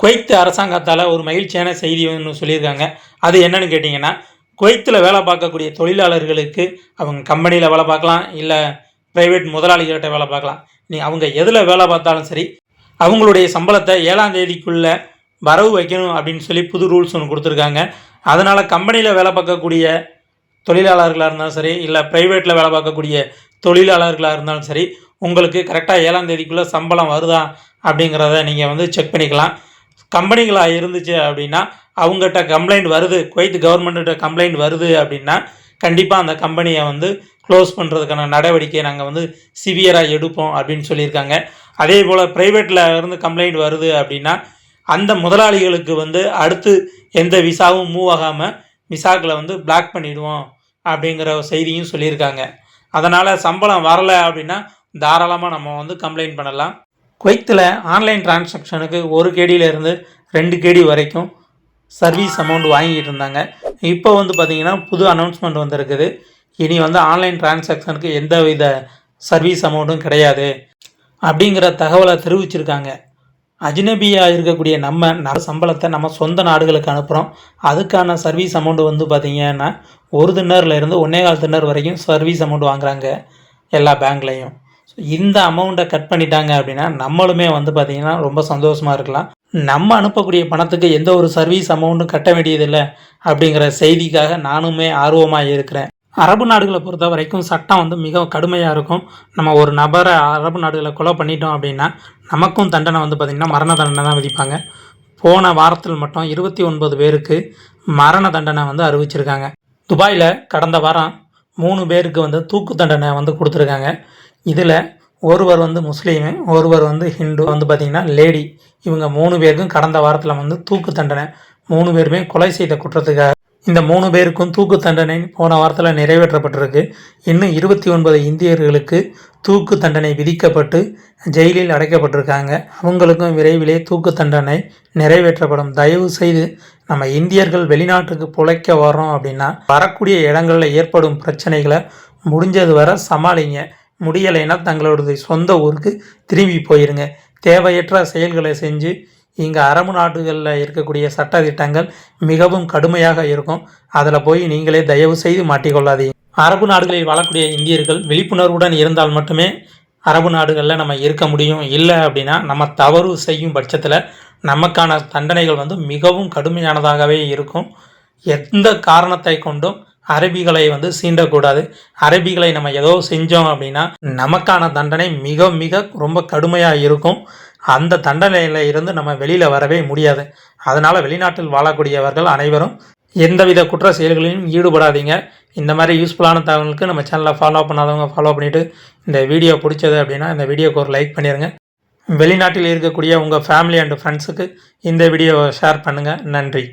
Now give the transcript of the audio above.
Kuwait அரசாங்கத்தால் ஒரு மகிழ்ச்சியான செய்தி ஒன்று சொல்லியிருக்காங்க. அது என்னன்னு கேட்டிங்கன்னா குவைத்தில் வேலை பார்க்கக்கூடிய தொழிலாளர்களுக்கு அவங்க கம்பெனியில் வேலை பார்க்கலாம் இல்லை ப்ரைவேட் முதலாளிகிட்ட வேலை பார்க்கலாம். நீ அவங்க எதில் வேலை பார்த்தாலும் சரி அவங்களுடைய சம்பளத்தை ஏழாம் தேதிக்குள்ளே வரவு வைக்கணும் அப்படின்னு சொல்லி புது ரூல்ஸ் ஒன்று கொடுத்துருக்காங்க. அதனால் கம்பெனியில் வேலை பார்க்கக்கூடிய தொழிலாளர்களாக இருந்தாலும் சரி இல்லை ப்ரைவேட்டில் வேலை பார்க்கக்கூடிய தொழிலாளர்களாக இருந்தாலும் சரி உங்களுக்கு கரெக்டாக ஏழாம் தேதிக்குள்ளே சம்பளம் வருதா அப்படிங்கிறத நீங்கள் வந்து செக் பண்ணிக்கலாம். கம்பெனிகளாக இருந்துச்சு அப்படின்னா அவங்ககிட்ட கம்ப்ளைண்ட் வருது. குவைத் கவர்மெண்ட்டிட்ட கம்ப்ளைண்ட் வருது அப்படின்னா கண்டிப்பாக அந்த கம்பெனியை வந்து க்ளோஸ் பண்ணுறதுக்கான நடவடிக்கையை நாங்கள் வந்து சிவியராக எடுப்போம் அப்படின்னு சொல்லியிருக்காங்க. அதே போல் ப்ரைவேட்டில் இருந்து கம்ப்ளைண்ட் வருது அப்படின்னா அந்த முதலாளிகளுக்கு வந்து அடுத்து எந்த விசாவும் மூவ் ஆகாமல் விசாக்களை வந்து பிளாக் பண்ணிவிடுவோம் அப்படிங்கிற செய்தியும் சொல்லியிருக்காங்க. அதனால் சம்பளம் வரலை அப்படின்னா தாராளமாக நம்ம வந்து கம்ப்ளைண்ட் பண்ணலாம். குவைத்தில் ஆன்லைன் டிரான்சாக்ஷனுக்கு ஒரு கேடியிலேருந்து ரெண்டு கேடி வரைக்கும் சர்வீஸ் அமௌண்ட் வாங்கிட்டு இருந்தாங்க. இப்போ வந்து பார்த்திங்கன்னா புது அனௌன்ஸ்மெண்ட் வந்திருக்குது. இனி வந்து ஆன்லைன் டிரான்சாக்ஷனுக்கு எந்த வித சர்வீஸ் அமௌண்ட்டும் கிடையாது. அப்படிங்கிற தகவலை தெரிவிச்சிருக்காங்க. அஜ்னபியாக இருக்கக்கூடிய நம்ம ந சம்பளத்தை நம்ம சொந்த நாடுகளுக்கு அனுப்புகிறோம் அதுக்கான சர்வீஸ் அமௌண்ட் வந்து பார்த்திங்கன்னா ஒரு தின்னரில் இருந்து ஒன்றே கால் தின்னர் வரைக்கும் சர்வீஸ் அமௌண்ட் வாங்குறாங்க எல்லா பேங்க்லேயும் இந்த அமௌண்ட்டை கட் பண்ணிட்டாங்க அப்படின்னா நம்மளுமே வந்து பார்த்திங்கன்னா ரொம்ப சந்தோஷமாக இருக்கலாம். நம்ம அனுப்பக்கூடிய பணத்துக்கு எந்த ஒரு சர்வீஸ் அமௌண்ட்டும் கட்ட வேண்டியதில்லை அப்படிங்கிற செய்திக்காக நானுமே ஆர்வமாக இருக்கிறேன். அரபு நாடுகளை பொறுத்த வரைக்கும் சட்டம் வந்து மிக கடுமையாக இருக்கும். நம்ம ஒரு நபரை அரபு நாடுகளை கொலை பண்ணிட்டோம் அப்படின்னா நமக்கும் தண்டனை வந்து பார்த்திங்கன்னா மரண தண்டனை தான் விதிப்பாங்க. போன வாரத்தில் மட்டும் இருபத்தி ஒன்பது பேருக்கு மரண தண்டனை வந்து அறிவிச்சிருக்காங்க. துபாயில் கடந்த வாரம் மூணு பேருக்கு வந்து தூக்கு தண்டனை வந்து கொடுத்துருக்காங்க. இதில் ஒருவர் வந்து முஸ்லீமு ஒருவர் வந்து ஹிந்து. வந்து பார்த்திங்கன்னா லேடி. இவங்க மூணு பேருக்கும் கடந்த வாரத்தில் வந்து தூக்கு தண்டனை. மூணு பேருமே கொலை செய்த குற்றத்துக்காக. இந்த மூணு பேருக்கும் தூக்கு தண்டனை போன வாரத்தில் நிறைவேற்றப்பட்டிருக்கு. இன்னும் இருபத்தி ஒன்பது இந்தியர்களுக்கு தூக்கு தண்டனை விதிக்கப்பட்டு ஜெயிலில் அடைக்கப்பட்டிருக்காங்க. அவங்களுக்கும் விரைவிலே தூக்கு தண்டனை நிறைவேற்றப்படும். தயவு செய்து நம்ம இந்தியர்கள் வெளிநாட்டுக்கு பிழைக்க வரோம் அப்படின்னா வரக்கூடிய இடங்களில் ஏற்படும் பிரச்சனைகளை முடிஞ்சது வரை சமாளிங்க. முடியலைன்னா தங்களோட சொந்த ஊருக்கு திரும்பி போயிருங்க. தேவையற்ற செயல்களை செஞ்சு இங்கே அரபு நாடுகளில் இருக்கக்கூடிய சட்ட திட்டங்கள் மிகவும் கடுமையாக இருக்கும். அதில் போய் நீங்களே தயவு செய்து மாட்டிக்கொள்ளாதீங்க. அரபு நாடுகளில் வாழக்கூடிய இந்தியர்கள் விழிப்புணர்வுடன் இருந்தால் மட்டுமே அரபு நாடுகளில் நம்ம இருக்க முடியும். இல்லை அப்படின்னா நம்ம தவறு செய்யும் பட்சத்தில் நமக்கான தண்டனைகள் வந்து மிகவும் கடுமையானதாகவே இருக்கும். எந்த காரணத்தை கொண்டும் அரபிகளை வந்து சீண்டக்கூடாது. அரபிகளை நம்ம ஏதோ செஞ்சோம் அப்படின்னா நமக்கான தண்டனை மிக மிக ரொம்ப கடுமையாக இருக்கும். அந்த தண்டனையில் இருந்து நம்ம வெளியில் வரவே முடியாது. அதனால் வெளிநாட்டில் வாழக்கூடியவர்கள் அனைவரும் எந்தவித குற்ற செயல்களிலும் ஈடுபடாதீங்க. இந்த மாதிரி யூஸ்ஃபுல்லான தகவலுக்கு நம்ம சேனலை ஃபாலோ பண்ணாதவங்க ஃபாலோ பண்ணிவிட்டு இந்த வீடியோ பிடிச்சது அப்படின்னா இந்த வீடியோக்கு ஒரு லைக் பண்ணிடுங்க வெளிநாட்டில் இருக்கக்கூடிய உங்கள் ஃபேமிலி அண்ட் ஃப்ரெண்ட்ஸுக்கு இந்த வீடியோவை ஷேர் பண்ணுங்கள் நன்றி.